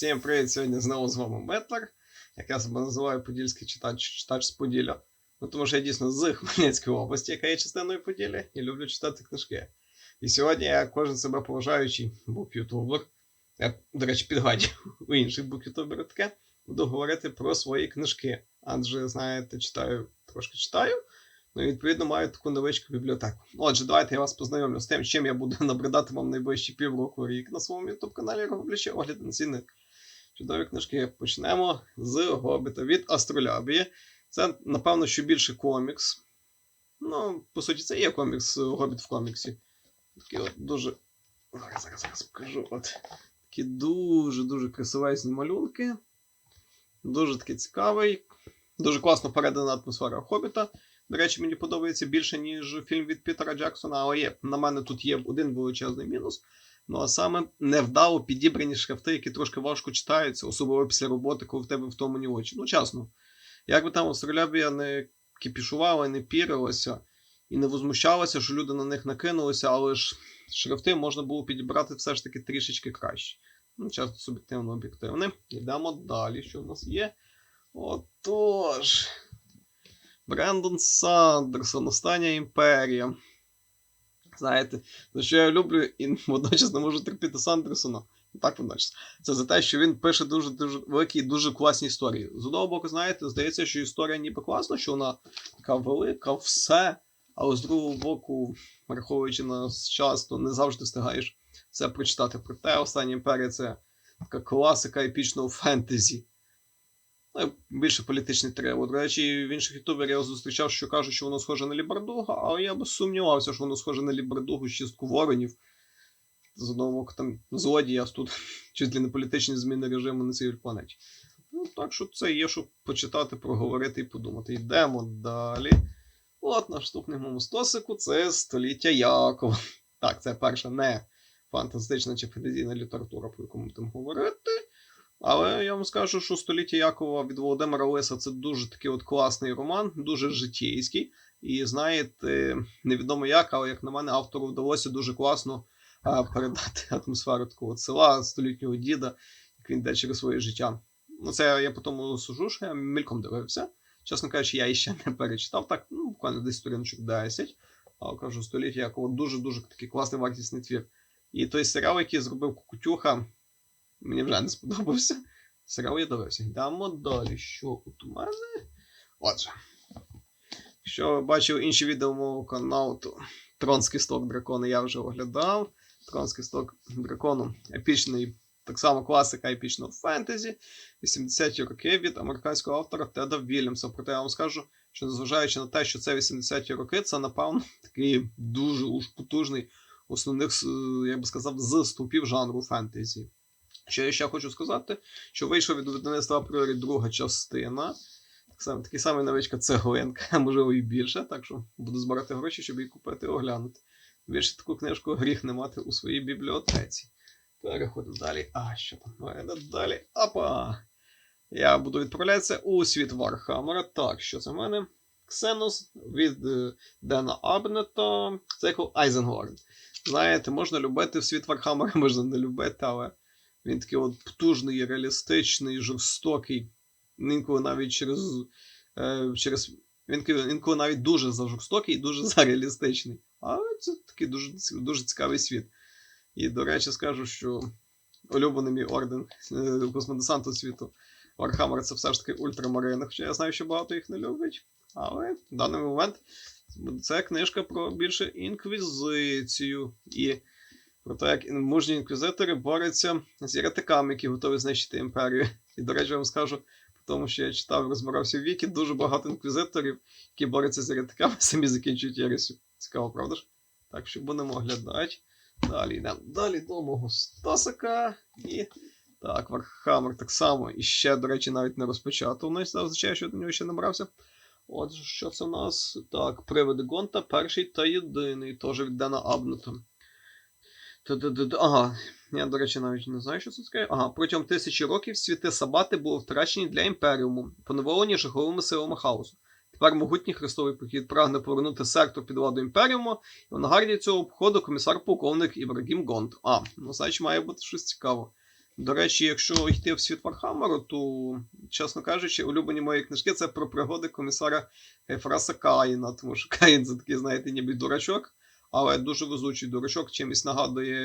Всім привіт! Сьогодні знову з вами Метлер, я себе називаю подільський читач, читач з Поділля. Ну, тому що я дійсно з Хмельницької області, яка є частиною Поділля, і люблю читати книжки. І сьогодні я кожен себе поважаючий бук-ютубер, я, до речі, підгадів у інших бук-ютуберів таке, буду говорити про свої книжки. Адже, знаєте, читаю, трошки читаю, ну і відповідно маю таку невеличку бібліотеку. Отже, давайте я вас познайомлю з тим, чим я буду набридати вам найближчі півроку рік на своєму ютуб каналі роблячи огляд на ціни чудові книжки. Почнемо з Гобіта від Астролябії. Це, напевно, що більше комікс. Ну, по суті, це є комікс Гобіт в коміксі. Такі от дуже. Зараз, зараз, зараз покажу. От. Такі дуже-дуже красивезні малюнки. Дуже такий цікавий. Дуже класно передана атмосфера Хобіта. До речі, мені подобається більше, ніж фільм від Пітера Джексона, але є, на мене тут є один величезний мінус. Ну, а саме невдало підібрані шрифти, які трошки важко читаються, особливо після роботи, коли в тебе втомлені очі. Ну, чесно. Як би там Австралябія не кипішувала, не пірилася і не возмущалася, що люди на них накинулися, але ж шрифти можна було підібрати все ж таки трішечки краще. Ну, часто суб'єктивно об'єктивне. Йдемо далі, що в нас є. Отож. Брендон Сандерсон, Остання імперія. Знаєте, за що я люблю і водночас не можу терпіти Сандерсона. Так водночас. Це за те, що він пише дуже дуже великі і дуже класні історії. З одного боку, знаєте, здається, що історія ніби класна, що вона така велика, все. Але з другого боку, враховуючи нас часто, не завжди встигаєш все прочитати. Проте остання імперія це така класика епічного фентезі. Ну, більше політичний тревел. До речі, в інших ютуберів я зустрічав, що кажуть, що воно схоже на Лібердуга, але я би сумнівався, що воно схоже на Лібердугу чистку воронів. З одного боку, там злодії, а тут чуть ли не політичні зміни режиму на цій планеті. Ну, так що це є, щоб почитати, проговорити і подумати. Йдемо далі. От наступний моєму стосику це століття Якова. Так, це перша не фантастична чи фентезійна література, про яку ми будемо говорити. Але я вам скажу, що століття Якова від Володимира Лиса це дуже такий от класний роман, дуже життєйський. І знаєте, невідомо як, але як на мене, автору вдалося дуже класно передати атмосферу такого села, столітнього діда, як він йде через своє життя. Ну, це я по тому сужу, що я мільком дивився. Чесно кажучи, я іще не перечитав, так, ну, буквально десь сторіночок 10. Але кажу, століття Якова дуже-дуже такий класний вартісний твір. І той серіал, який зробив Кукутюха, Мені вже не сподобався. Серіал я дивився. Йдемо далі. Що тут у мене? Отже. Якщо ви бачили інші відео мого каналу, то Тронський сток дракона я вже оглядав. Тронський сток дракону епічний, так само класика епічного фентезі. 80-ті роки від американського автора Теда Вільямса. Проте я вам скажу, що незважаючи на те, що це 80-ті роки, це, напевно, такий дуже уж потужний основних, я би сказав, з стовпів жанру фентезі. Що я ще хочу сказати, що вийшов від видавництва апріорі друга частина. Так такий самий новичка цеглинка, можливо, і більше, так що буду збирати гроші, щоб її купити і оглянути. Більше таку книжку гріх не мати у своїй бібліотеці. Переходимо далі. А, що там? Далі. Апа! Я буду відправлятися у світ Вархаммера. Так, що це в мене? Ксенос від е, Дена Абнета, цикл Айзенгорн. Знаєте, можна любити в світ Вархаммера, можна не любити, але. Він такий от потужний, реалістичний, жорстокий. Інколи навіть через. Е, через він інколи навіть дуже жорстокий і дуже зареалістичний. Але це такий дуже дуже цікавий світ. І, до речі, скажу, що улюблений мій орден е, космодесанту світу Вархаммер це все ж таки ультрамарини. Хоча я знаю, що багато їх не любить. Але в даний момент це книжка про більше інквізицію. І про те, як мужні інквізитори борються з єретиками, які готові знищити імперію. І, до речі, я вам скажу, тому що я читав, розбирався в віки, дуже багато інквізиторів, які борються з єретиками, самі закінчують єресю. Цікаво, правда ж? Так що будемо оглядати. Далі йдемо далі до мого Стасика. І так, Вархаммер так само. І ще, до речі, навіть не розпочато. Воно означає, що до нього ще набрався. Отже, що це у нас? Так, приводи Гонта, перший та єдиний, теж від Дена Абнета. Ага, я, до речі, навіть не знаю, що це таке. Ага, протягом тисячі років світи Сабати були втрачені для імперіуму, поневолені жаховими силами хаосу. Тепер могутній хрестовий похід прагне повернути сектор під владу імперіуму, і в нагарді цього походу комісар полковник Ібрагім Гонд. А, ну значить має бути щось цікаво. До речі, якщо йти в світ Вархаммеру, то, чесно кажучи, улюблені мої книжки це про пригоди комісара Ефраса Каїна, тому що Каїн це такий, знаєте, ніби дурачок, але дуже везучий дурачок, чимось нагадує.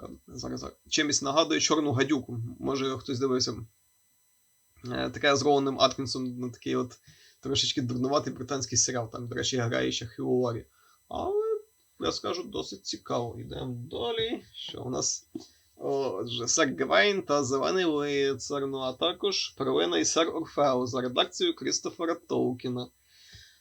е, Зараз, зараз. Чимось нагадує чорну гадюку. Може, хтось дивився. Е, Таке з Роуном Аткінсом на такий от трошечки дурнуватий британський серіал. Там, до речі, грає ще Хью. Але, я скажу, досить цікаво. Йдемо далі. Що у нас? Отже, сер Гвейн та Зелений лицар, ну а також Перлина і сер Орфео за редакцією Крістофера Толкіна,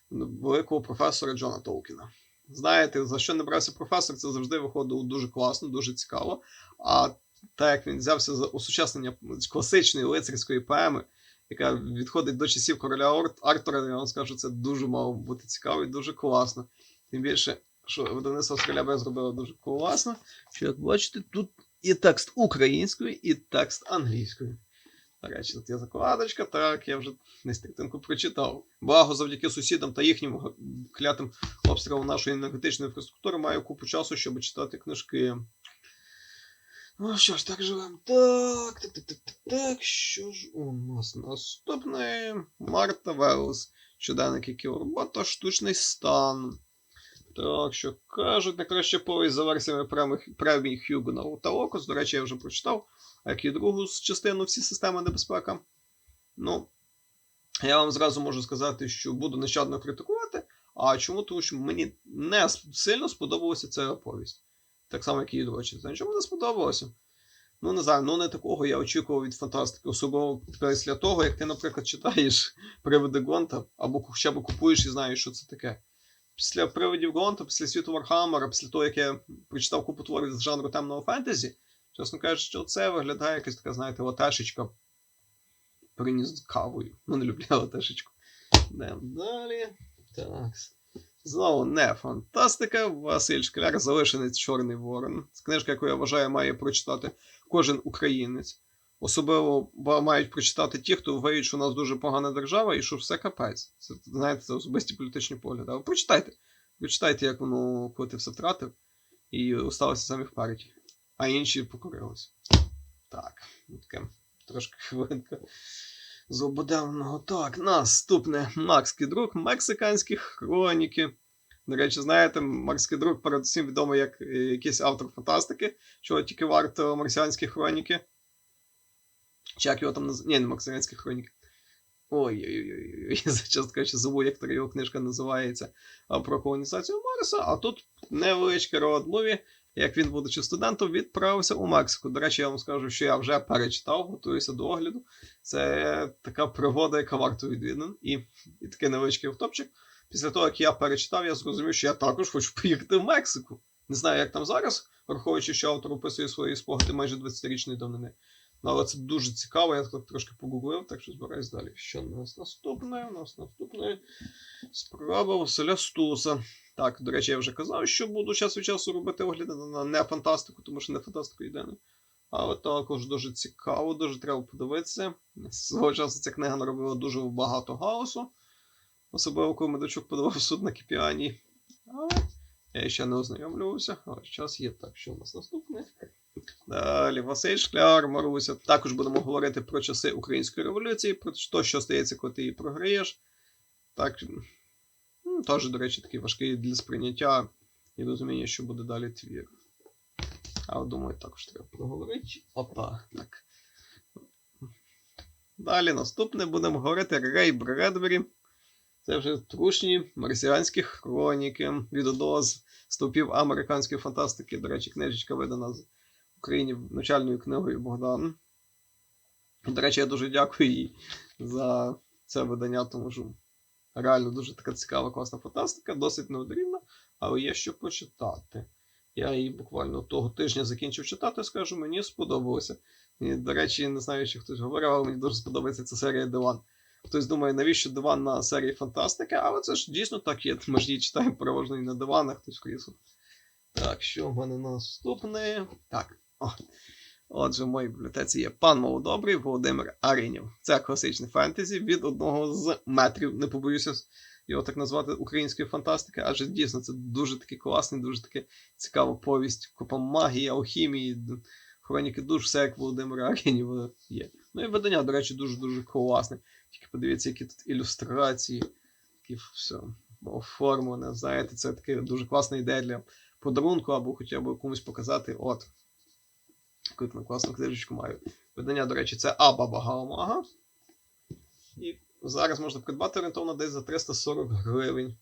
великого професора Джона Толкіна. Знаєте, за що не брався професор, це завжди виходило дуже класно, дуже цікаво. А так як він взявся за осучаснення класичної лицарської поеми, яка відходить до часів короля Ор- Артура, я вам скажу, це дуже мало бути цікаво і дуже класно. Тим більше, що видавництво Скалябе зробило дуже класно. Що, як бачите, тут і текст українською, і текст англійською. Речі, тут є закладочка, так, я вже десь третинку прочитав. Благо, завдяки сусідам та їхнім клятим обстрілам нашої енергетичної інфраструктури маю купу часу, щоб читати книжки. Ну що ж, так живемо. Так, так, так, так, так, так. Що ж у нас наступне? Марта Велс. Щоденник, який робота, штучний стан. Так, що кажуть, найкраще повість за версіями премій- премій Хьюгена та Локус. До речі, я вже прочитав, як і другу частину всі системи небезпека. Ну, я вам зразу можу сказати, що буду нещадно критикувати. А чому? Тому що мені не сильно сподобалася ця оповість. Так само, як і друга частина. Чому не сподобалося? Ну, не знаю, ну не такого я очікував від фантастики. Особливо після того, як ти, наприклад, читаєш привиди Гонта, або хоча б купуєш і знаєш, що це таке після привидів Гонта, після світу Вархаммера, після того, як я прочитав купу творів з жанру темного фентезі, чесно кажучи, що це виглядає якась така, знаєте, латешечка. Приніс кавою. Ну, не люблю латешечку. Йдемо далі. Так. Знову не фантастика. Василь Шкляр, залишенець Чорний Ворон. Це книжка, яку я вважаю, має прочитати кожен українець. Особливо мають прочитати ті, хто вважають, що у нас дуже погана держава і що все капець. Це, знаєте, це особисті політичні погляди. Але прочитайте. Прочитайте, як воно, коли ти все втратив, і осталося самі в парті. А інші покорилися. Так, таке трошки хвилинка злободенного. Так, наступне Макський друг, мексиканські хроніки. До речі, знаєте, Марський друг передусім відомий як е, якийсь автор фантастики, чого тільки варто марсіанські хроніки. Чи як його там називають? Ні, не Максимянські хроніки. Ой-ой-ой, я за часто кажучи, забув, як та його книжка називається про колонізацію Марса. А тут невеличкий роад мові, як він, будучи студентом, відправився у Мексику. До речі, я вам скажу, що я вже перечитав, готуюся до огляду. Це така пригода, яка варто відвідин. І, і такий невеличкий автопчик. Після того, як я перечитав, я зрозумів, що я також хочу поїхати в Мексику. Не знаю, як там зараз, враховуючи, що автор описує свої спогади майже 20-річної давнини. Але це дуже цікаво, я так трошки погуглив, так що збираюсь далі. Що у нас наступне? У нас наступне справа Василя Стуса. Так, до речі, я вже казав, що буду час від часу робити огляди на не фантастику, тому що не фантастику єдине. Але також дуже цікаво, дуже треба подивитися. Свого часу ця книга наробила дуже багато гаосу. Особливо, коли Медведчук подавав суд на Кіпіані. Але я ще не ознайомлювався. Але час є так, що у нас наступне. Далі Василь Шкляр, Маруся. Також будемо говорити про часи української революції, про те, що стається, коли ти її програєш. Так, ну, теж, до речі, такий важкий для сприйняття і розуміння, що буде далі твір. Але думаю, також треба проговорити. Опа, так. Далі наступне будемо говорити Рей Бредбері. Це вже трушні марсіанські хроніки від одного з стовпів американської фантастики. До речі, книжечка видана з Україні навчальною книгою Богдан. До речі, я дуже дякую їй за це видання, тому що реально дуже така цікава, класна фантастика, досить неодорівна, але є що почитати. Я її буквально того тижня закінчив читати, скажу, мені сподобалося. І, до речі, не знаю, чи хтось говорив, але мені дуже сподобається ця серія Диван. Хтось думає, навіщо диван на серії фантастики, але це ж дійсно так є. Ми ж її читаємо переважно і на диванах, хтось в кріслах. Так, що в мене наступне? Так. О. Отже, в моїй бібліотеці є пан Молодобрий Володимир Арінів. Це класичне фентезі від одного з метрів, не побоюся його так назвати, української фантастики, адже дійсно це дуже такий класний, дуже таки цікава повість. Купа магії, алхімії, Хроніки душ, все як Володимира Аренєва є. Ну і видання, до речі, дуже-дуже класне. Тільки подивіться, які тут ілюстрації, які все оформлене. Знаєте, це така дуже класна ідея для подарунку або хоча б комусь показати. От. Яку класну книжечку маю. Видання, до речі, це Абаба Гаомага. І зараз можна придбати орієнтовно десь за 340 гривень.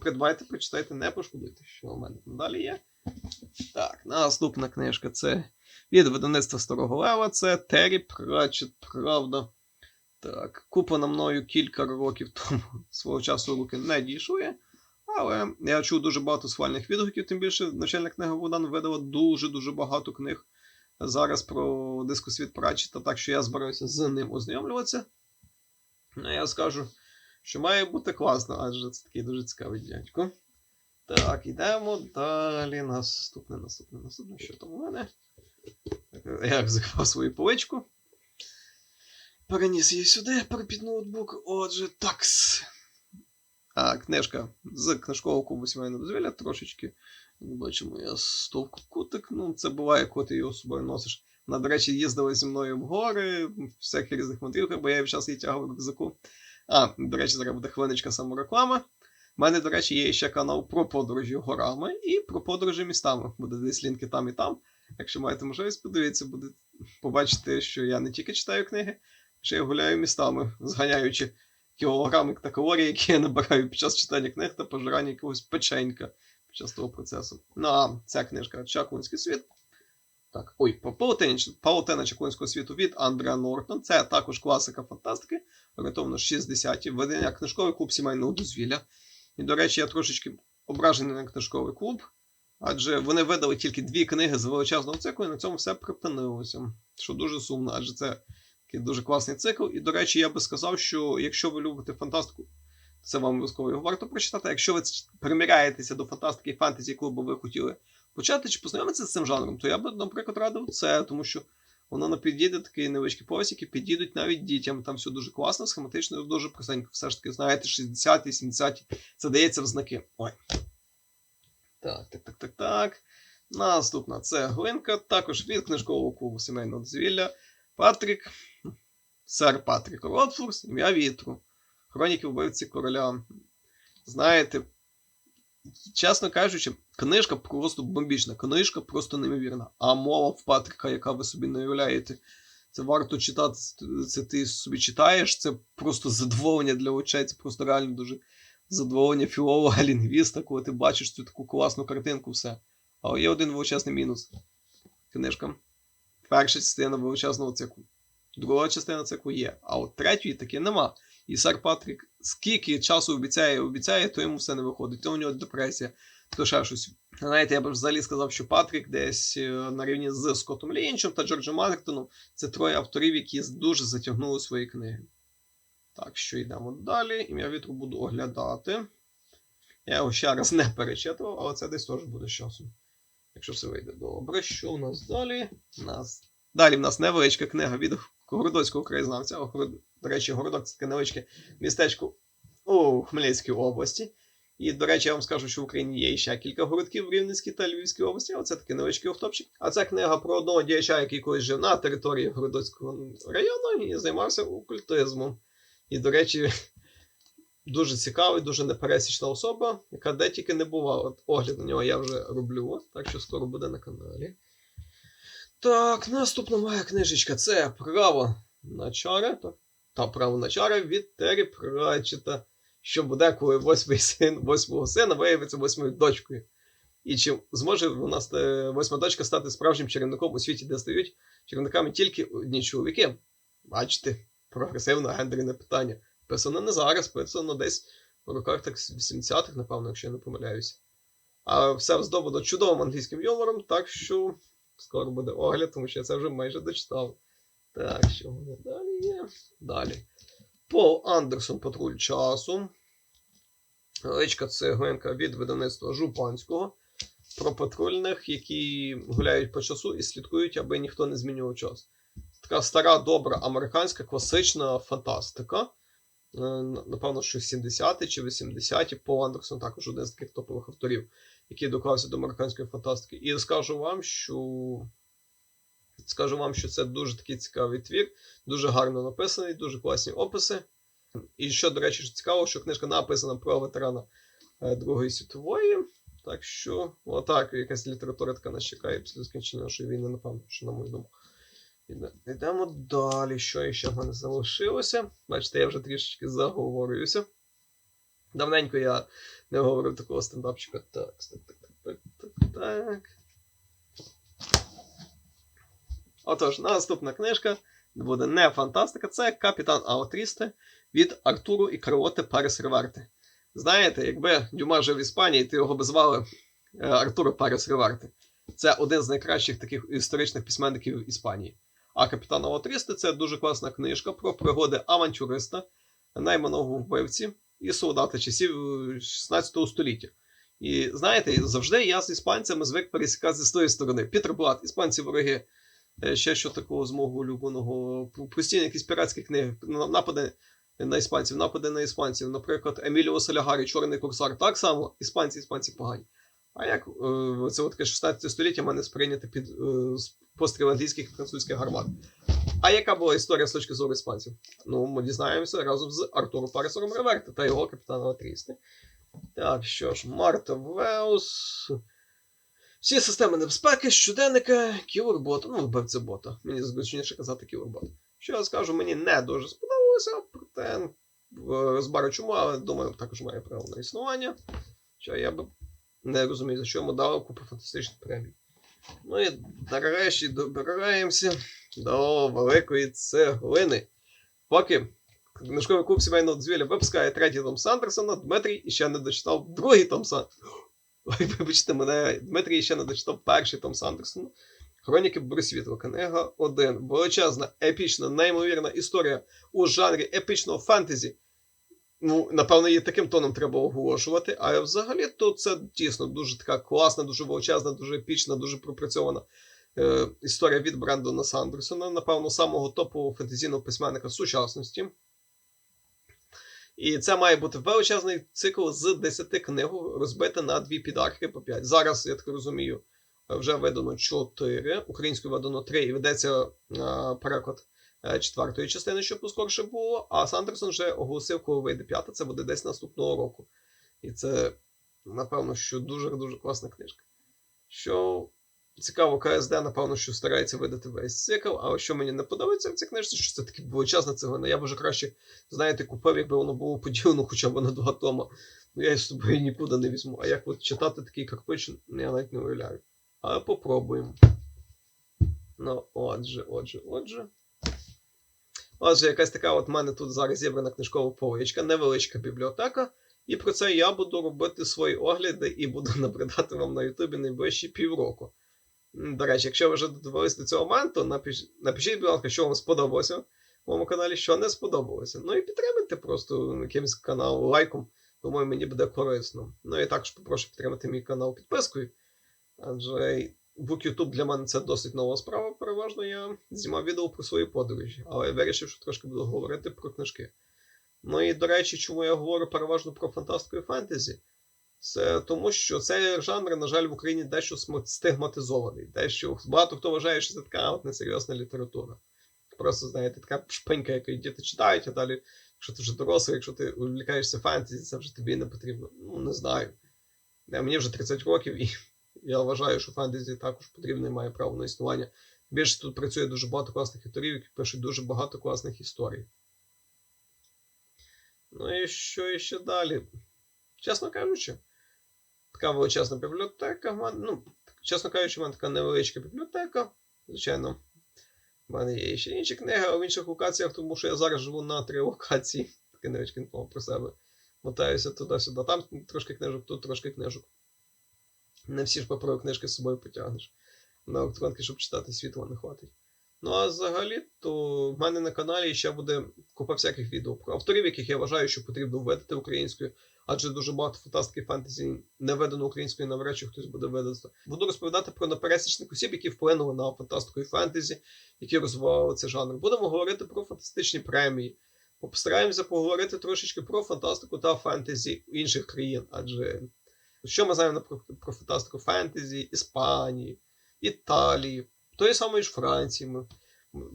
Придбайте, прочитайте, не пошкодуйте, що у мене далі є. Так, наступна книжка це від видавництва Старого Лева. Це Террі Пратчет, правда. Так, куплена мною кілька років тому свого часу руки не дійшли. Але я чув дуже багато схвальних відгуків, тим більше начальна книга Богдан видала дуже-дуже багато книг зараз про дискосвіт Пратчета, так що я збираюся з ним ознайомлюватися. Ну, я скажу, що має бути класно, адже це такий дуже цікавий дядько. Так, йдемо далі. Наступне, наступне, наступне. Що там у мене? Я закривав свою поличку. Переніс її сюди, під ноутбук. Отже, такс. А, книжка з книжкового клубу сімейного дозвілля трошечки. Бачимо, я стовку кутик. Ну, це буває, коли ти його з собою носиш. Вона, до речі, їздила зі мною в гори, всяких різних мандрівках, бо я весь час її тягав в рюкзаку. А, до речі, зараз буде хвилиночка самореклама. У мене, до речі, є ще канал про подорожі горами і про подорожі містами. Буде десь лінки там і там. Якщо маєте можливість, подивіться, буде побачити, що я не тільки читаю книги, ще й гуляю містами, зганяючи кілограми та калорії, які я набираю під час читання книг та пожирання якогось печенька під час того процесу. Ну а ця книжка Чаклунський світ. Так, ой, Паутина Чаклунського світу від Андреа Нортон. Це також класика фантастики, орієнтовно 60-ті. Видання книжковий клуб сімейного дозвілля. І, до речі, я трошечки ображений на книжковий клуб, адже вони видали тільки дві книги з величезного циклу, і на цьому все припинилося. Що дуже сумно, адже це такий дуже класний цикл. І, до речі, я би сказав, що якщо ви любите фантастику, це вам обов'язково його варто прочитати. Якщо ви приміряєтеся до фантастики і фентезі, яку би ви хотіли почати чи познайомитися з цим жанром, то я би, наприклад, радив це, тому що воно не підійде такий невеличкий повість, які підійдуть навіть дітям. Там все дуже класно, схематично, дуже простенько. Все ж таки, знаєте, 60-ті, 70-ті, це дається в знаки. Ой. Так, так, так, так, так. Наступна це глинка, також від книжкового клубу сімейного дозвілля. Патрік, сер Патрік Ротфурс, ім'я вітру. Хроніки вбивці короля. Знаєте, чесно кажучи, книжка просто бомбічна, книжка просто неймовірна. А мова в Патріка, яка ви собі не уявляєте, це варто читати. Це ти собі читаєш, це просто задоволення для очей, це просто реально дуже задоволення філолога, лінгвіста, коли ти бачиш цю таку класну картинку, все. Але є один величезний мінус. Книжка. Перша частина величезного циклу. Друга частина циклу є, а от третьої таки нема. І сер Патрік, скільки часу обіцяє, обіцяє, то йому все не виходить. То у нього депресія, то ще щось. Знаєте, я б взагалі сказав, що Патрік десь на рівні з Скоттом Лінчем та Джорджем Мартином це троє авторів, які дуже затягнули свої книги. Так, що йдемо далі. Ім'я вітру буду оглядати. Я його ще раз не перечитував, але це десь теж буде з часом. Якщо все вийде добре, що у нас далі? У нас... Далі в нас невеличка книга від Городоцького краєзнавця. До речі, Городок це таке невеличке містечко у Хмельницькій області. І, до речі, я вам скажу, що в Україні є ще кілька городків в Рівненській та Львівській області, але це такий невеличкий офтопчик. А це книга про одного діяча, який колись жив на території Городоцького району і займався окультизмом. І, до речі, дуже цікавий, дуже непересічна особа, яка де тільки не була. От Огляд на нього я вже роблю, так що скоро буде на каналі. Так, наступна моя книжечка це право на чари. Та право на чари від Террі Пратчета. Що буде, коли восьмий син восьмого сина виявиться восьмою дочкою. І чи зможе вона восьма дочка стати справжнім чарівником у світі, де стають чарівниками тільки одні чоловіки? Бачите, прогресивне гендерне питання. Писано не зараз, писано десь в роках так 80-х, напевно, якщо я не помиляюся. А все здобуто чудовим англійським юмором, так що скоро буде огляд, тому що я це вже майже дочитав. Так, що буде далі є? Далі. Пол Андерсон Патруль часу. Речка цеглинка від видавництва Жупанського. Про патрульних, які гуляють по часу і слідкують, аби ніхто не змінював час. Така стара, добра американська класична фантастика. Е, Напевно, що 70-ті чи 80-ті. Пол Андерсон також один з таких топових авторів, який доклався до американської фантастики. І скажу вам, що Скажу вам, що це дуже такий цікавий твір, дуже гарно написаний, дуже класні описи. І що, до речі, цікаво, що книжка написана про ветерана е, Другої світової. Так що, отак, якась література така нас чекає після закінчення нашої війни, напевно, що на мою думку. Йдемо далі. Що ще в мене залишилося? Бачите, я вже трішечки заговорююся. Давненько я не говорив такого стендапчика. Так, так, так, так, так, так. Отож, наступна книжка буде не фантастика, це Капітан Аотрісте від Артуру і Карлоти Парес Реверти. Знаєте, якби Дюма жив в Іспанії, то його би звали е, Артуро Парес Реверти. Це один з найкращих таких історичних письменників Іспанії. А Капітан Аотрісте це дуже класна книжка про пригоди авантюриста, найманого вбивці і солдата часів е, 16 століття. І знаєте, завжди я з іспанцями звик пересікати з тої сторони. Пітер Блат, іспанці вороги. Е, Ще що такого з мого улюбленого. Постійно якісь піратські книги, на- напади на іспанців, напади на іспанців. Наприклад, Еміліо Солягарі, Чорний курсар. Так само, іспанці, іспанці погані. А як е, це от 16 століття мене сприйняти під е, постріл англійських і французьких гармат. А яка була історія з точки зору іспанців? Ну, ми дізнаємося разом з Артуром Паресором Реверти та його капітаном Атрісти. Так, що ж, Марта Веус. Всі системи небезпеки, щоденника, кілербота. Ну, вбивця бота. Мені зручніше казати кілербота. Що я скажу, мені не дуже сподобалося, проте е, розбару чому, але думаю, також має право на існування. Що я би не розумію, за що йому дали купу фантастичних премій. Ну і нарешті добираємося до великої цеглини. Поки книжковий клуб сімейного дозвілля випускає третій том Сандерсона, Дмитрій іще не дочитав другий том Сандерсона. Ой, вибачте мене, Дмитрій ще не дочитав перший том Сандерсона. Хроніки Борисвітла, книга 1. Величезна, епічна, неймовірна історія у жанрі епічного фентезі. Ну, напевно, її таким тоном треба оголошувати. А взагалі, то це дійсно дуже така класна, дуже величезна, дуже епічна, дуже пропрацьована е, історія від Брендона Сандерсона, напевно, самого топового фентезійного письменника сучасності. І це має бути величезний цикл з 10 книг, розбитий на дві підархи по 5. Зараз, я так розумію, вже видано 4, українською видано 3 і ведеться е, переклад четвертої частини, щоб поскорше було. А Сандерсон вже оголосив, коли вийде п'ята, це буде десь наступного року. І це, напевно, що дуже-дуже класна книжка. Що цікаво, КСД, напевно, що старається видати весь цикл, але що мені не подобається в цій книжці, що це таке величезна цеглина. Я б вже краще, знаєте, купив, якби воно було поділено хоча б на два тома. Ну я її з собою нікуди не візьму. А як от читати такий карпичин, я навіть не уявляю. Але попробуємо. Ну, отже, отже, отже. Отже, якась така от мене тут зараз зібрана книжкова поличка, невеличка бібліотека. І про це я буду робити свої огляди і буду набридати вам на Ютубі найближчі півроку. До речі, якщо ви вже додивились до цього моменту, напиш... напишіть, будь ласка, що вам сподобалося в моєму каналі, що не сподобалося. Ну і підтримайте просто якимось канал лайком. Думаю, мені буде корисно. Ну і також попрошу підтримати мій канал підпискою. Адже YouTube для мене це досить нова справа. Переважно я знімав відео про свої подорожі, але я вирішив, що трошки буду говорити про книжки. Ну і до речі, чому я говорю переважно про фантастику і фентезі? Це тому, що цей жанр, на жаль, в Україні дещо стигматизований. Дещо багато хто вважає, що це така от несерйозна література. Просто, знаєте, така шпинька, яку діти читають, а далі, якщо ти вже дорослий, якщо ти увлікаєшся фентезі, це вже тобі не потрібно. Ну, не знаю. Е, Мені вже 30 років, і я вважаю, що фентезі також потрібно і має право на існування. Більше тут працює дуже багато класних авторів, які пишуть дуже багато класних історій. Ну і що іще далі? Чесно кажучи, така величезна бібліотека. в мене- Ну, чесно кажучи, в мене така невеличка бібліотека. Звичайно, в мене є ще інші книги, а в інших локаціях, тому що я зараз живу на три локації. Таке невеличке про себе. Мотаюся туди-сюди. Там трошки книжок, тут трошки книжок. Не всі ж паперові книжки з собою потягнеш. На електронки, щоб читати світло, не хватить. Ну а взагалі, то в мене на каналі ще буде купа всяких відео про авторів, яких я вважаю, що потрібно введити українською, адже дуже багато фантастики фентезі не введено українською, навряд чи хтось буде видати. Буду розповідати про непересічних осіб, які вплинули на фантастику і фентезі, які розвивали цей жанр. Будемо говорити про фантастичні премії. Постараємося поговорити трошечки про фантастику та фентезі інших країн, адже що ми знаємо про, про фантастику фентезі Іспанії, Італії, Тої самої ж Франції. Ми,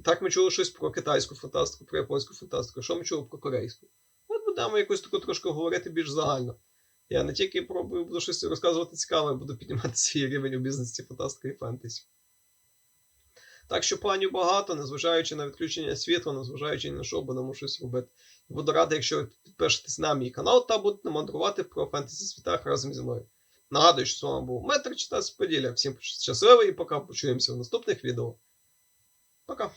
так ми чули щось про китайську фантастику, про японську фантастику. Що ми чули про корейську? От будемо якось таку трошки говорити більш загально. Я не тільки пробую буду щось розказувати цікаве, буду піднімати свій рівень у бізнесі фантастики і фентезі. Так що планів багато, незважаючи на відключення світла, незважаючи на що, будемо щось робити. Буду радий, якщо підпишетесь на мій канал та будете мандрувати про фентезі світах разом зі мною. Нагадую, що з вами був Метр Читас Поділля. Всім щасливо і пока почуємося в наступних відео. Пока.